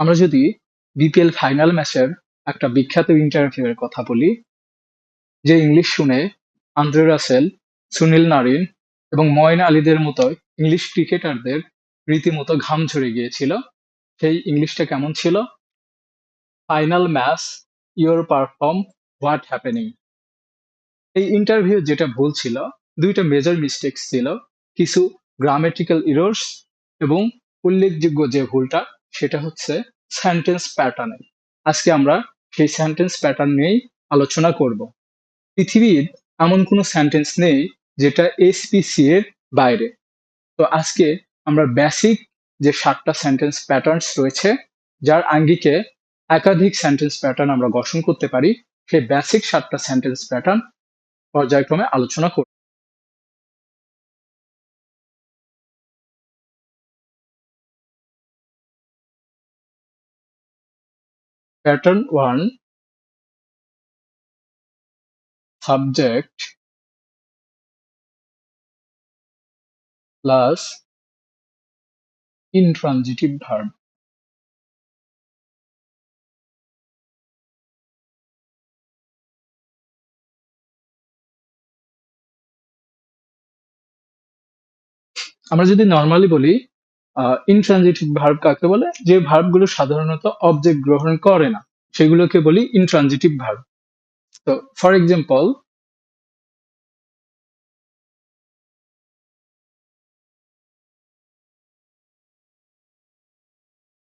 আমরা যদি BPL final ম্যাচের একটা বিখ্যাত ইন্টারভিউ এর কথা বলি, যে ইংলিশ শুনে আন্দ্রে রাসেল, সুনীল নারিন এবং ময়ন আলীদের মতো ইংলিশ ক্রিকেটারদের রীতিমতো ঘাম ঝরে গিয়েছিল, সেই ইংলিশটা কেমন ছিল? Final match your perform what happening এই ইন্টারভিউ যেটা ভুল ছিল, দুইটা মেজর মিস্টেক ছিল, কিছু গ্রামেটিক্যাল ইরোর্স এবং উল্লেখযোগ্য যে ভুলটা সেটা হচ্ছে সেন্টেন্স প্যাটার্নে আজকে আমরা সেই সেন্টেন্স প্যাটার্ন নিয়েই আলোচনা করব। পৃথিবীর এমন কোনো সেন্টেন্স নেই যেটা এসপিসি এর বাইরে। তো আজকে আমরা বেসিক যে সাতটা সেন্টেন্স প্যাটার্নস রয়েছে, যার আঙ্গিকে একাধিক সেন্টেন্স প্যাটার্ন আমরা গঠন করতে পারি, সেই বেসিক সাতটা সেন্টেন্স প্যাটার্ন পর্যায়ক্রমে আলোচনা করব। Pattern one subject plus intransitive verb আমরা যদি নর্মালি বলি ইনট্রানজিটিভ ভার্ব কাকে বলে? যে ভার্বগুলো সাধারণত অবজেক্ট গ্রহণ করে না, সেগুলোকে বলি ইনট্রানজিটিভ ভার্ব তো ফর এক্সাম্পল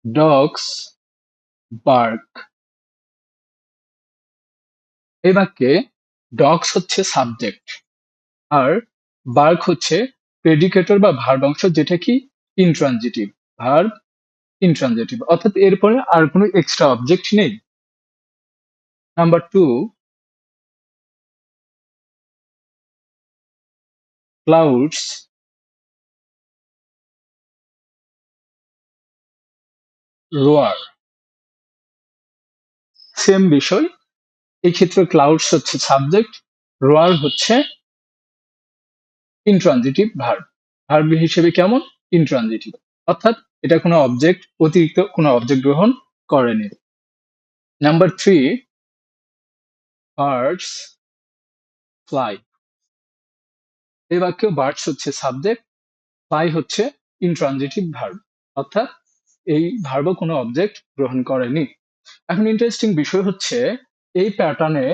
ডগস বার্ক এই বাক্যে ডগস হচ্ছে সাবজেক্ট আর বার্ক হচ্ছে প্রেডিকেটর বা ভার্ব অংশ, যেটা কি? ইনট্রানজিটিভ ভার্ব ইনট্রানজিটিভ অর্থাৎ এরপরে আর কোনো এক্সট্রা অবজেক্ট নেই। Number two clouds roar same বিষয়। এই ক্ষেত্রে ক্লাউডস হচ্ছে সাবজেক্ট রোয়ার হচ্ছে ইনট্রানজিটিভ ভার্ব ভার্ব হিসেবে কেমন? ইনট্রানজিটিভ অর্থাৎ এটা কোনো অবজেক্ট অতিরিক্ত কোনো অবজেক্ট গ্রহণ করেনি। নাম্বার থ্রি বার্ডস ফ্লাই এই বাক্যে বার্ডস হচ্ছে সাবজেক্ট ফ্লাই হচ্ছে ইনট্রানজিটিভ ভার্ব অর্থাৎ এই ভার্ব কোনো অবজেক্ট গ্রহণ করেনি। এখন ইন্টারেস্টিং বিষয় হচ্ছে, এই প্যাটার্নে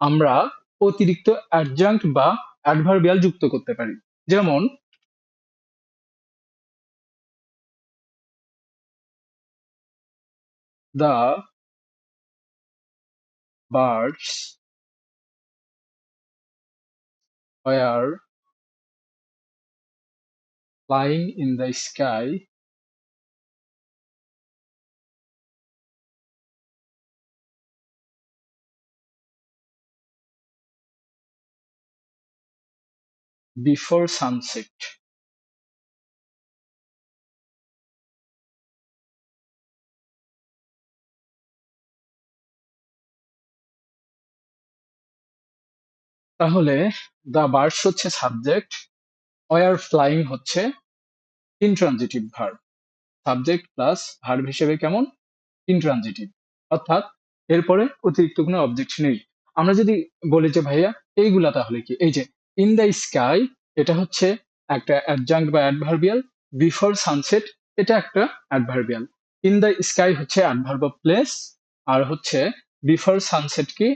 আমরা অতিরিক্ত অ্যাডজাঙ্ক্ট বা অ্যাডভার্বিয়াল যুক্ত করতে পারি। যেমন the birds were flying in the sky. Before sunset তাহলে দ্য বার্ডস হচ্ছে সাবজেক্ট ওয়ার ফ্লাইং হচ্ছে intransitive verb subject plus verb হিসেবে কেমন? ইনট্রানজিটিভ অর্থাৎ এরপরে অতিরিক্ত কোনো অবজেক্ট নেই। আমরা যদি বলি যে, ভাইয়া, এইগুলা তাহলে কি? এই যে ইন দ্য স্কাই এটা হচ্ছে একটা অ্যাডজাঙ্ক বা অ্যাডভার্বিয়াল বিফোর সানসেট এটা একটা অ্যাডভার্বিয়াল ইন দ্য স্কাই হচ্ছে অ্যাডভার্ব অফ প্লেস আর হচ্ছে বিফোর সানসেট কি?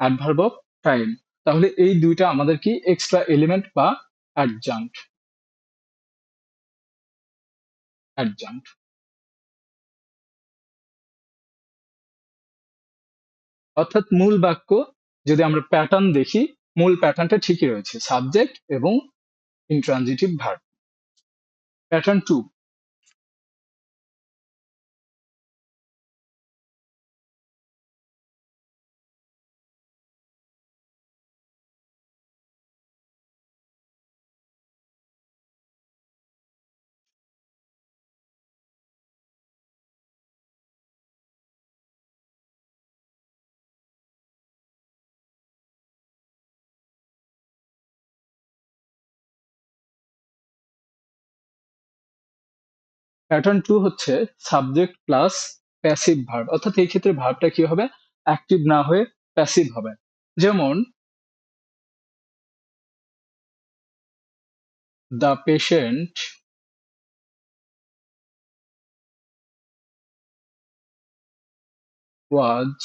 অ্যাডভার্ব অফ টাইম তাহলে এই দুইটা আমাদের কি এক্সট্রা এলিমেন্ট বা অ্যাডজাঙ্ক্ট অর্থাৎ মূল বাক্য, যদি আমরা প্যাটার্ন দেখি, মূল প্যাটার্নটা ঠিকই রয়েছে সাবজেক্ট এবং intransitive verb pattern two pattern two হচ্ছে সাবজেক্ট প্লাস প্যাসিভ ভার্ব অর্থাৎ এই ক্ষেত্রে ভার্বটা কি হবে? অ্যাক্টিভ না হয়ে প্যাসিভ হবে। যেমন the patient was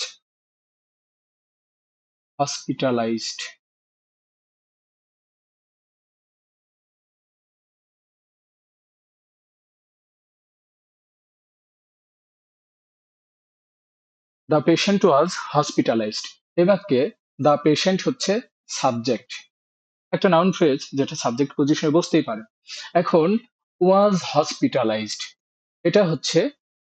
hospitalized the patient was hospitalized এ বাক্যে দ্য পেশেন্ট হচ্ছে সাবজেক্ট একটা নাউন ফ্রেজ যেটা সাবজেক্ট পজিশনে বসতেই পারে। এখন ওয়াজ হসপিটালাইজড এটা হচ্ছে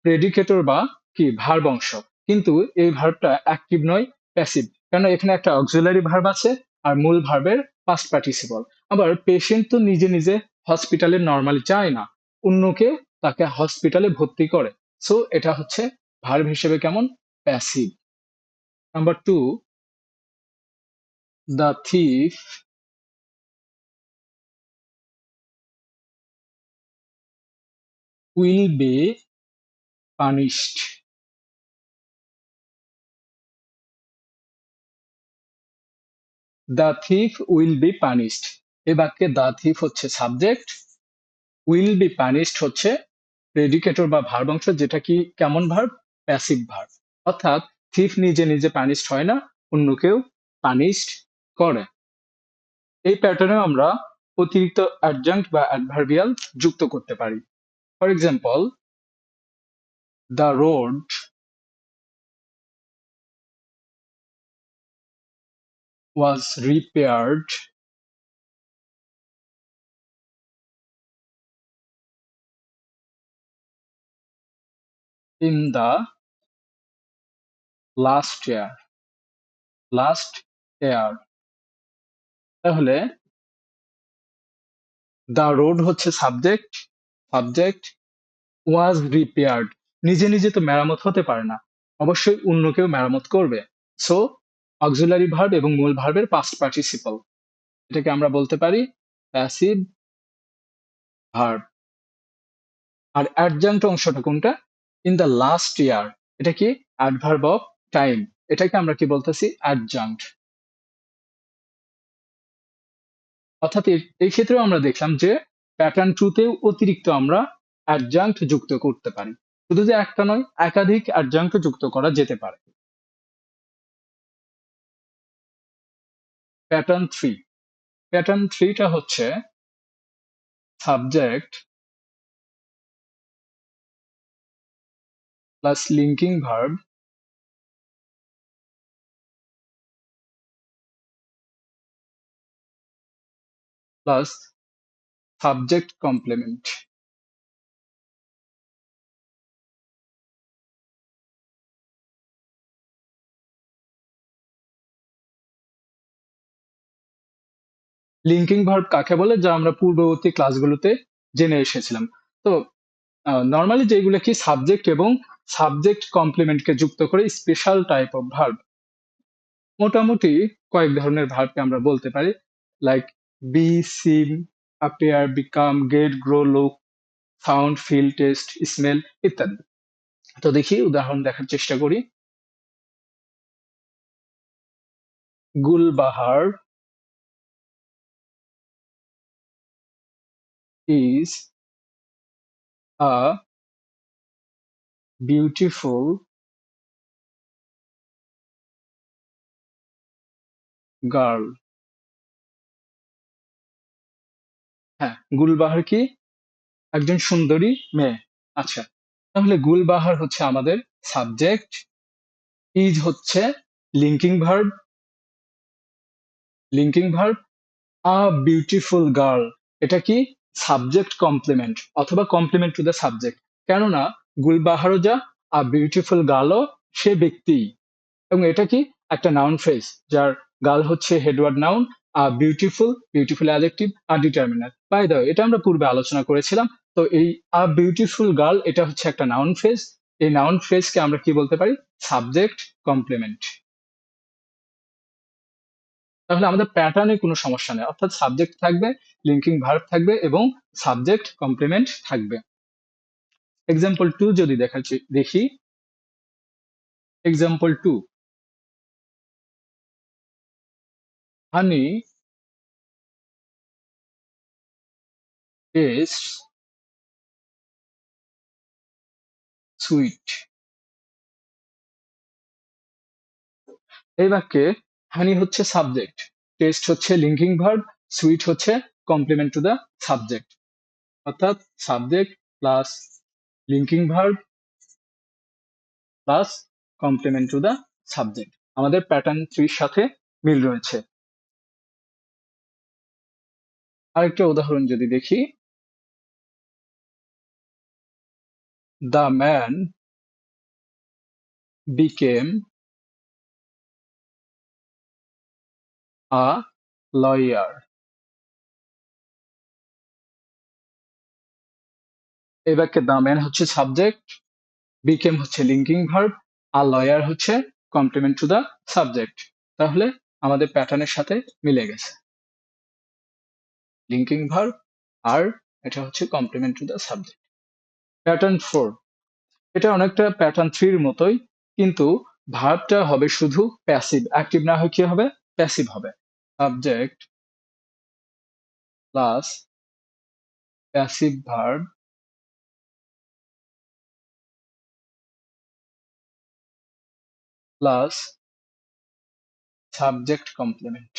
প্রেডিকেটর বা কি? ভার্ব অংশ। কিন্তু এই ভার্বটা অ্যাক্টিভ নয় প্যাসিভ কেন? এখানে একটা অক্সিলারি ভার্ব আছে আর মূল ভার্বের পাস্ট পার্টিসিপল আবার পেশেন্ট তো নিজে নিজে হসপিটালে নর্মালি যায় না। অন্যকে তাকে হসপিটালে ভর্তি করে। সো এটা হচ্ছে ভার্ব হিসেবে কেমন? Passive number two the thief will be punished. The thief will be punished এ বাক্যে দ্য থিফ হচ্ছে সাবজেক্ট উইল বি পানিশড হচ্ছে প্রেডিকেটর বা ভার্ব অংশ, যেটা কি কেমন ভার্ব প্যাসিভ ভার্ব অর্থাৎ থিফ নিজে নিজে পানিশড হয় না, অন্য কেউ পানিশড করে। এই প্যাটার্নে আমরা অতিরিক্ত অ্যাডজাঙ্ক্ট বা অ্যাডভার্বিয়াল যুক্ত করতে পারি। For example the road was repaired in the last year last year, তাহলে দ্য রোড হচ্ছে সাবজেক্ট সাবজেক্ট ওয়াজ রিপেয়ার্ড নিজে নিজে তো মেরামত হতে পারে না। অবশ্যই অন্য কেউ মেরামত করবে। সো অক্সিলারি ভার্ব এবং মূল ভার্বের পাস্ট পার্টিসিপল এটাকে আমরা বলতে পারি প্যাসিভ ভার্ব আর অ্যাডজাঙ্ক্ট অংশটা কোনটা? ইন দ্য লাস্ট ইয়ার এটা কি? অ্যাডভার্ব অফ টাইম এটাকে আমরা কি বলতেছি? অ্যাডজাঙ্ক্ট অর্থাৎ এই ক্ষেত্রেও আমরা দেখলাম যে প্যাটার্ন টুতেও অতিরিক্ত আমরা অ্যাডজাঙ্ক্ট যুক্ত করতে পারি। শুধু যে একটা নয়, একাধিক অ্যাডজাঙ্ক্ট যুক্ত করা যেতে পারে। প্যাটার্ন থ্রি প্যাটার্ন থ্রিটা হচ্ছে subject plus linking verb plus subject complement linking verb কাকে বলে? যা আমরা পূর্ববর্তী ক্লাসগুলোতে জেনে এসেছিলাম। তো নর্মালি যেগুলো কি সাবজেক্ট এবং সাবজেক্ট কমপ্লিমেন্টকে যুক্ত করে স্পেশাল টাইপ অফ ভার্ব মোটামুটি কয়েক ধরনের ভার্বকে আমরা বলতে পারি। Like be seem appear, become, get, grow look sound feel taste smell ইত্যাদি। তো দেখি উদাহরণ দেখার চেষ্টা করি। Gulbahar is a beautiful girl হ্যাঁ। গুলবাহার কি? একজন সুন্দরী মেয়ে। আচ্ছা তাহলে গুলবাহার হচ্ছে আমাদের সাবজেক্ট ইজ হচ্ছে linking verb linking verb a beautiful girl এটা কি? সাবজেক্ট কমপ্লিমেন্ট অথবা কমপ্লিমেন্ট টু দ্য সাবজেক্ট কেননা গুলবাহারও যা আ বিউটিফুল গার্লও সে ব্যক্তি। এবং এটা কি? একটা নাউন ফ্রেজ যার গার্ল হচ্ছে headword noun beautiful beautiful adjective R determiner by the এটা আমরা পূর্বে আলোচনা করেছিলাম, তো এই আ বিউটিফুল গার্ল এটা হচ্ছে একটা নাউন ফ্রেজ এই নাউন ফ্রেজকে আমরা কি বলতে পারি? সাবজেক্ট কমপ্লিমেন্ট তাহলে আমাদের প্যাটার্নে কোনো সমস্যা নেই, অর্থাৎ সাবজেক্ট থাকবে লিঙ্কিং ভার্ব থাকবে এবং সাবজেক্ট কমপ্লিমেন্ট থাকবে। এক্সাম্পল টু যদি দেখা দেখি। Example two honey tastes sweet এই বাক্যে হানি হচ্ছে সাবজেক্ট টেস্ট হচ্ছে লিঙ্কিং ভার্ব সুইট হচ্ছে কমপ্লিমেন্ট টু দ্য সাবজেক্ট অর্থাৎ subject plus linking verb plus complement to the subject আমাদের প্যাটার্ন থ্রির সাথে মিল রয়েছে। আরেকটা উদাহরণ যদি দেখি। The man became a lawyer এই বাক্যে দ্য ম্যান হচ্ছে সাবজেক্ট বিকেম হচ্ছে লিঙ্কিং ভার্ব আর লয়ার হচ্ছে কমপ্লিমেন্ট টু দ্য সাবজেক্ট তাহলে আমাদের প্যাটার্নের সাথে মিলে গেছে। লিঙ্কিং ভার্ব আর এটা হচ্ছে complement to the subject pattern four এটা অনেকটা প্যাটার্ন থ্রির মতোই, কিন্তু ভার্বটা হবে শুধু প্যাসিভ অ্যাক্টিভ না হয় কি হবে? প্যাসিভ হবে। Subject plus passive verb plus subject complement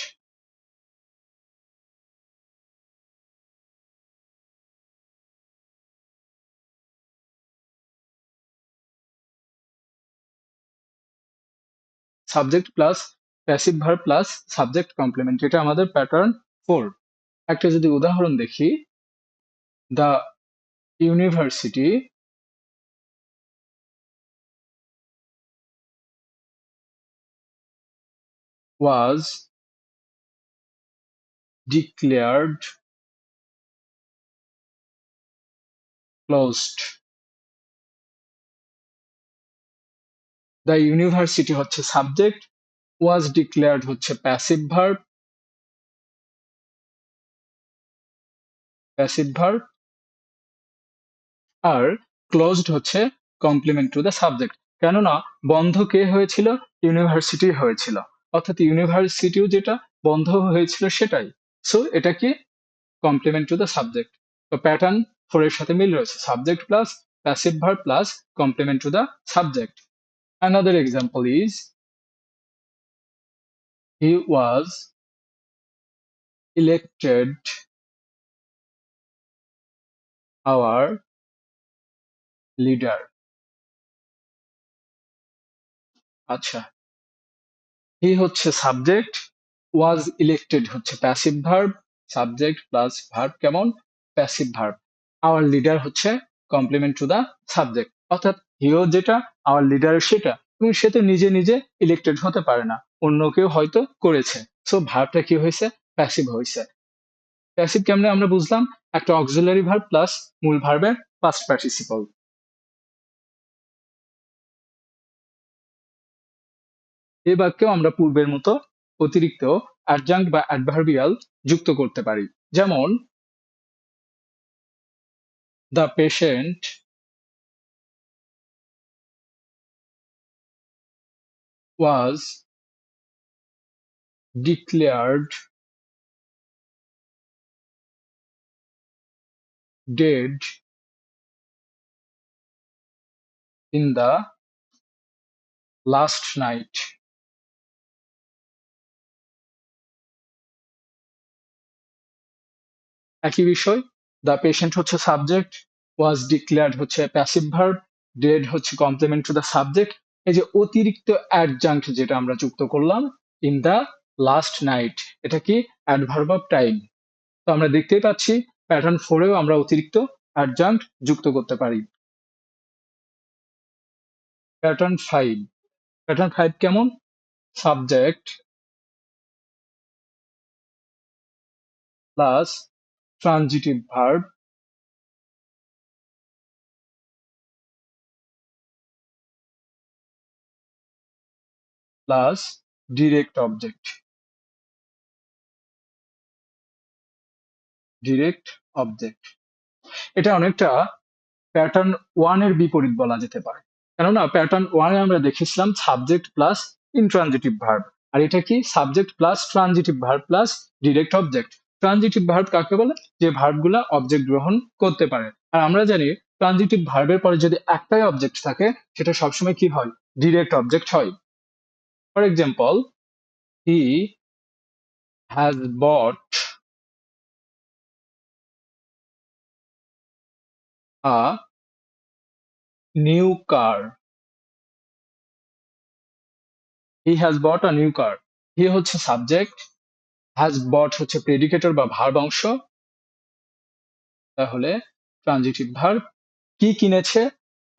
subject plus passive verb plus subject complement এটা আমাদের প্যাটার্ন ফোর একটা যদি উদাহরণ দেখি the university was declared closed. The university হচ্ছে সাবজেক্ট ওয়াজ ডিক্লেয়ার্ড হচ্ছে প্যাসিভ ভার্ব প্যাসিভ ভার্ব আর ক্লোজড হচ্ছে কমপ্লিমেন্ট টু দ্য সাবজেক্ট কেননা, বন্ধ কে হয়েছিল? ইউনিভার্সিটি হয়েছিল। অর্থাৎ ইউনিভার্সিটিও যেটা, বন্ধ হয়েছিল সেটাই। সো এটা কি? কমপ্লিমেন্ট টু দ্য সাবজেক্ট তো প্যাটার্ন ফোর এর সাথে মিল রয়েছে। Subject plus passive verb plus complement to the subject Another example is, he was elected our leader. আচ্ছা হি হচ্ছে সাবজেক্ট ওয়াজ ইলেক্টেড হচ্ছে passive verb subject plus verb কেমন? Passive verb our leader হচ্ছে complement to the subject অর্থাৎ হিও যেটা hour leader সেটা, এবং সে তো নিজে নিজে ইলেক্টেড হতে পারে না। অন্য কেউ হয়তো করেছে। সো ভার্বটা কি হয়েছে? প্যাসিভ হয়েছে। প্যাসিভ কেমনে আমরা বুঝলাম? একটা অক্সিলারি ভার্ব প্লাস মূল ভার্বের পাস্ট পার্টিসিপল এই বাক্যেও আমরা পূর্বের মতো অতিরিক্ত অ্যাডজাঙ্ক বা অ্যাডভার্বিয়াল যুক্ত করতে পারি। যেমন the patient was declared dead in the last night. একই বিষয় দ্য পেশেন্ট হচ্ছে সাবজেক্ট ওয়াজ ডিক্লেয়ার্ড হচ্ছে প্যাসিভ ভার্ব ডেড হচ্ছে কমপ্লিমেন্ট টু দ্য সাবজেক্ট এই যে অতিরিক্ত অ্যাডজাঙ্ক্ট যেটা আমরা যুক্ত করলাম ইন দ্য লাস্ট নাইট এটা কি অ্যাডভার্ব অফ টাইম তো আমরা দেখতেই পাচ্ছি প্যাটার্ন ফোরেও আমরা অতিরিক্ত অ্যাডজাঙ্ক্ট যুক্ত করতে পারি। প্যাটার্ন ফাইভ প্যাটার্ন ফাইভ কেমন? Subject plus transitive verb plus direct object direct object এটা অনেকটা প্যাটার্ন ওয়ানের বিপরীত বলা যেতে পারে। কেননা প্যাটার্ন ওয়ানে আমরা দেখেছিলাম সাবজেক্ট প্লাস ইনট্রানজিটিভ ভার্ব আর এটা কি? Subject plus transitive verb plus direct object transitive verb কাকে বলে? যে ভার্বগুলা অবজেক্ট গ্রহণ করতে পারে। আর আমরা জানি ট্রানজিটিভ ভার্বের পরে যদি একটাই অবজেক্ট থাকে, সেটা সবসময় কি হয়? ডিরেক্ট অবজেক্ট হয়। For example he has bought a new car he has bought a new car he হচ্ছে সাবজেক্ট হ্যাজ বট হচ্ছে প্রেডিকেটর বা ভার্ব অংশ। তাহলে ট্রানজিটিভ ভার্ব কি কিনেছে?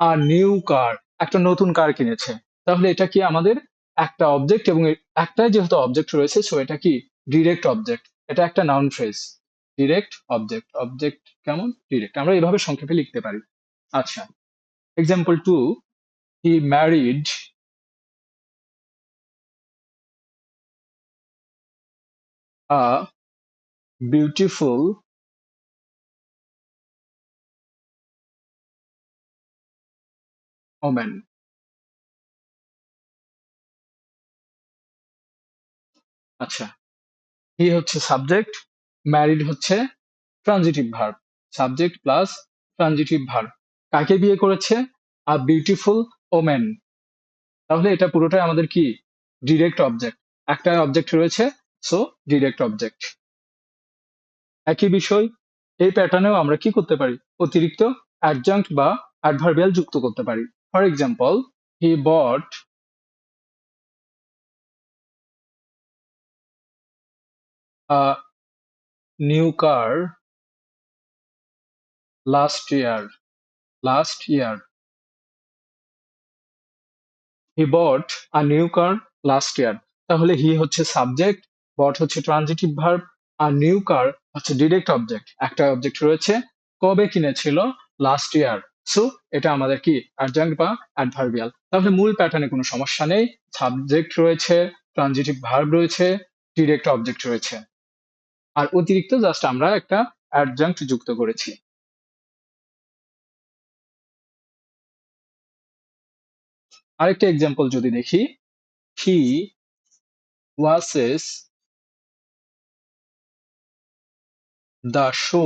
আর নিউ কার একটা নতুন কার কিনেছে। তাহলে এটা কি আমাদের একটা অবজেক্ট এবং একটাই যেহেতু অবজেক্ট রয়েছে সো এটা কি? ডিরেক্ট অবজেক্ট এটা একটা noun phrase direct object object কেমন? ডিরেক্ট আমরা এভাবে সংক্ষেপে লিখতে পারি। আচ্ছা example two he married a beautiful women আচ্ছা। হি হচ্ছে সাবজেক্ট ম্যারিড হচ্ছে transitive verb subject plus transitive verb কাকে বিয়ে করেছে? আ বিউটিফুল তাহলে এটা পুরোটাই আমাদের কি? ডিরেক্ট অবজেক্ট একটা অবজেক্ট রয়েছে সো ডিরেক্ট অবজেক্ট একই বিষয়, এই প্যাটার্নেও আমরা কি করতে পারি? অতিরিক্ত অ্যাডজাঙ্ক্ট বা অ্যাডভার্বিয়াল যুক্ত করতে পারি। For example he bought a new car last year last year he bought a new car last year তাহলে হি হচ্ছে সাবজেক্ট বট হচ্ছে ট্রানজিটিভ ভার্ব আর নিউ কার হচ্ছে ডিরেক্ট অবজেক্ট একটা অবজেক্ট রয়েছে, কবে কিনেছিল? লাস্ট ইয়ার সো এটা আমাদের কি? অ্যাডজাঙ্ক বা অ্যাডভার্বিয়াল তাহলে মূল প্যাটার্নে কোনো সমস্যা নেই। সাবজেক্ট রয়েছে ট্রানজিটিভ ভার্ব রয়েছে ডিরেক্ট অবজেক্ট রয়েছে। আর অতিরিক্ত জাস্ট আমরা একটা অ্যাডজাঙ্ক্ট যুক্ত করেছি। আরেকটা এক্সাম্পল যদি দেখি he watches the show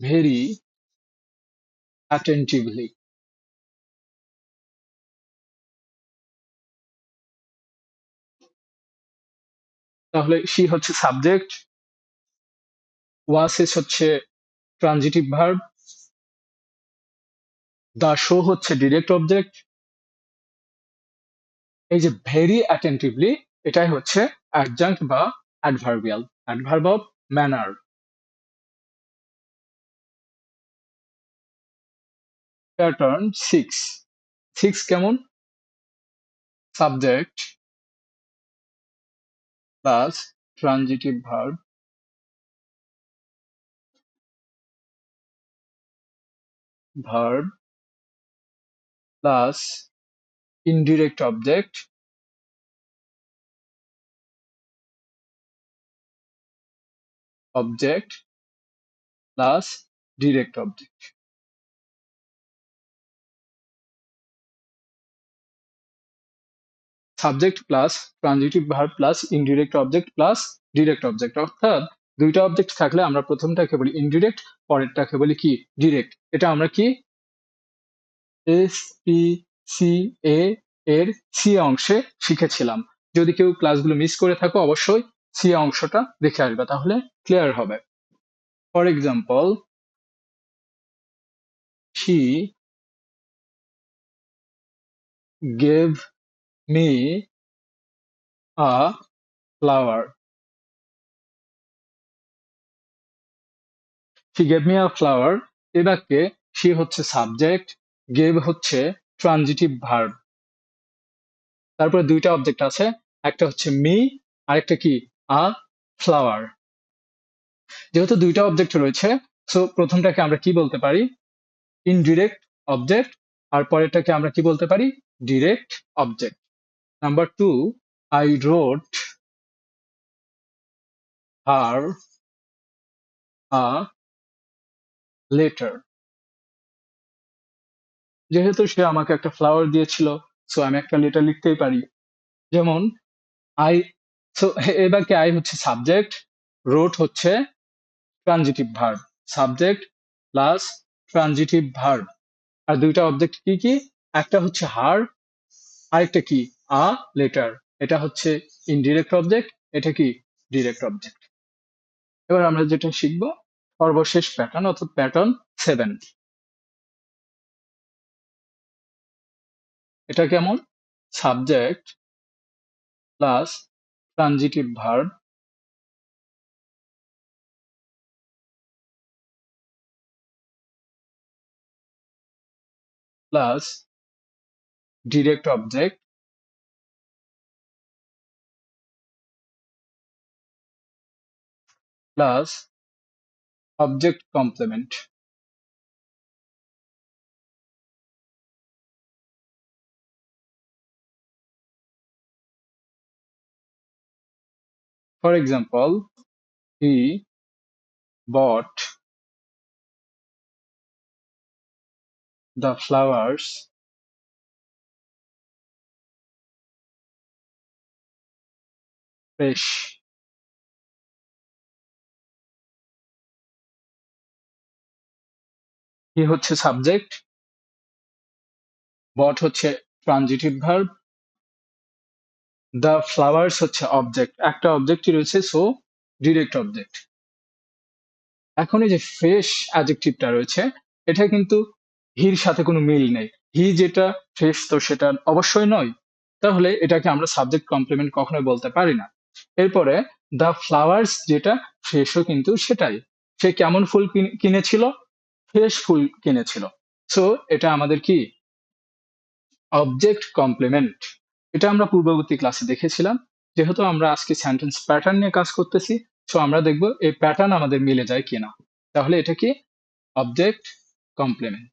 very attentively তাহলে শি হচ্ছে সাবজেক্ট ওয়াসেস হচ্ছে ট্রানজিটিভ ভার্ব দ্য শো হচ্ছে ডিরেক্ট অবজেক্ট এই যে ভেরি অ্যাটেন্টিভলি এটাই হচ্ছে অ্যাডজাঙ্ক্ট বা adverbial adverb of manner pattern six six কেমন? Subject plus transitive verb verb plus indirect object object plus direct object subject plus transitive verb plus indirect object plus direct object অর্থাৎ, দুইটা object থাকলে আমরা প্রথমটাকে বলি indirect পরেরটাকে বলি কি? Direct এটা আমরা কি? এস পি সি এ এর সি অংশে শিখেছিলাম। যদি কেউ ক্লাসগুলো মিস করে থাকো, অবশ্যই সি অংশটা দেখে আসবে, তাহলে ক্লিয়ার হবে। For example she gave me a flower she gave me a flower A she হচ্ছে সাবজেক্ট গেভ হচ্ছে ট্রানজিটিভ ভার্ব তারপরে দুইটা অবজেক্ট আছে, একটা হচ্ছে মি আরেকটা কি? আ ফ্লাওয়ার যেহেতু দুইটা অবজেক্ট রয়েছে সো প্রথমটাকে আমরা কি বলতে পারি? ইনডিরেক্ট অবজেক্ট আর পরেরটাকে আমরা কি বলতে পারি? Direct object number two I wrote her a letter যেহেতু সে আমাকে একটা ফ্লাওয়ার দিয়েছিল সো আমি একটা লেটার লিখতেই পারি। যেমন আই সো এই বাক্যে আই হচ্ছে সাবজেক্ট রোট হচ্ছে transitive verb subject plus transitive verb আর দুইটা অবজেক্ট কি কি? একটা হচ্ছে হার আরেকটা কি? আ লেটার এটা হচ্ছে ইনডিরেক্ট অবজেক্ট এটা কি? ডিরেক্ট অবজেক্ট এবার আমরা যেটা শিখব, সর্বশেষ প্যাটার্ন অর্থাৎ প্যাটার্ন সেভেন এটা কেমন? Subject plus transitive verb plus direct object plus object complement. For example, he bought the flowers fresh. he হচ্ছে সাবজেক্ট? বট হচ্ছে ট্রানজিটিভ ভার্ব দ্য ফ্লাওয়ার্স হচ্ছে অবজেক্ট একটা অবজেক্টই রয়েছে সো ডিরেক্ট অবজেক্ট এখন এই যে ফ্রেশ অ্যাডজেক্টিভটা রয়েছে, এটা কিন্তু হির সাথে কোনো মিল নেই। হি যেটা ফ্রেশ তো সেটা অবশ্যই নয়। তাহলে এটাকে আমরা সাবজেক্ট কমপ্লিমেন্ট কখনোই বলতে পারি না। এরপরে দ্য ফ্লাওয়ার্স যেটা ফ্রেশও কিন্তু সেটাই। সে কেমন ফুল কিনেছিল? ফ্রেশ ফুল কিনেছিল। সো এটা আমাদের কি? অবজেক্ট কমপ্লিমেন্ট এটা আমরা পূর্ববর্তী ক্লাসে দেখেছিলাম। যেহেতু আমরা আজকে সেন্টেন্স প্যাটার্ন নিয়ে কাজ করতেছি সো আমরা দেখব এই প্যাটার্ন আমাদের মিলে যায় কিনা। তাহলে এটা কি? অবজেক্ট কমপ্লিমেন্ট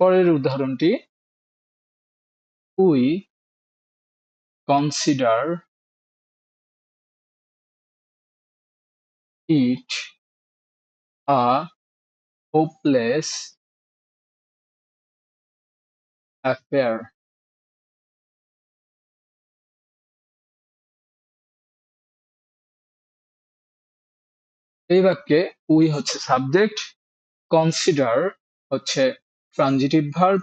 পরের উদাহরণটি we consider it a hopeless affair এই বাক্যে উই হচ্ছে সাবজেক্ট কনসিডার হচ্ছে ট্রানজিটিভ ভার্ব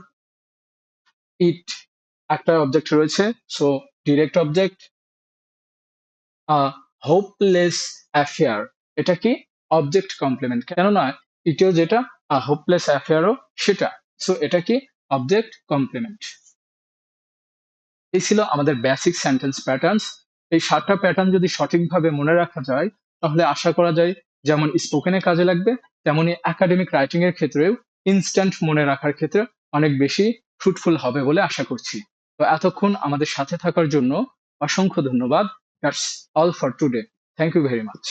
ইট একটা অবজেক্ট রয়েছে so direct object a hopeless affair এটা কি অবজেক্ট কমপ্লিমেন্ট কেননা ইটেও যেটা হোপলেস অ্যাফেয়ারও সেটা। সো এটা কি অবজেক্ট কমপ্লিমেন্ট এই ছিল আমাদের বেসিক সেন্টেন্স প্যাটার্নস এই সাতটা প্যাটার্ন যদি সঠিকভাবে মনে রাখা যায়, তাহলে আশা করা যায় যেমন স্পোকেনে কাজে লাগবে, তেমনি একাডেমিক রাইটিং এর ক্ষেত্রেও ইনস্ট্যান্ট মনে রাখার ক্ষেত্রে অনেক বেশি ফ্রুটফুল হবে বলে আশা করছি। তো এতক্ষণ আমাদের সাথে থাকার জন্য অসংখ্য ধন্যবাদ। That's all for today thank you very much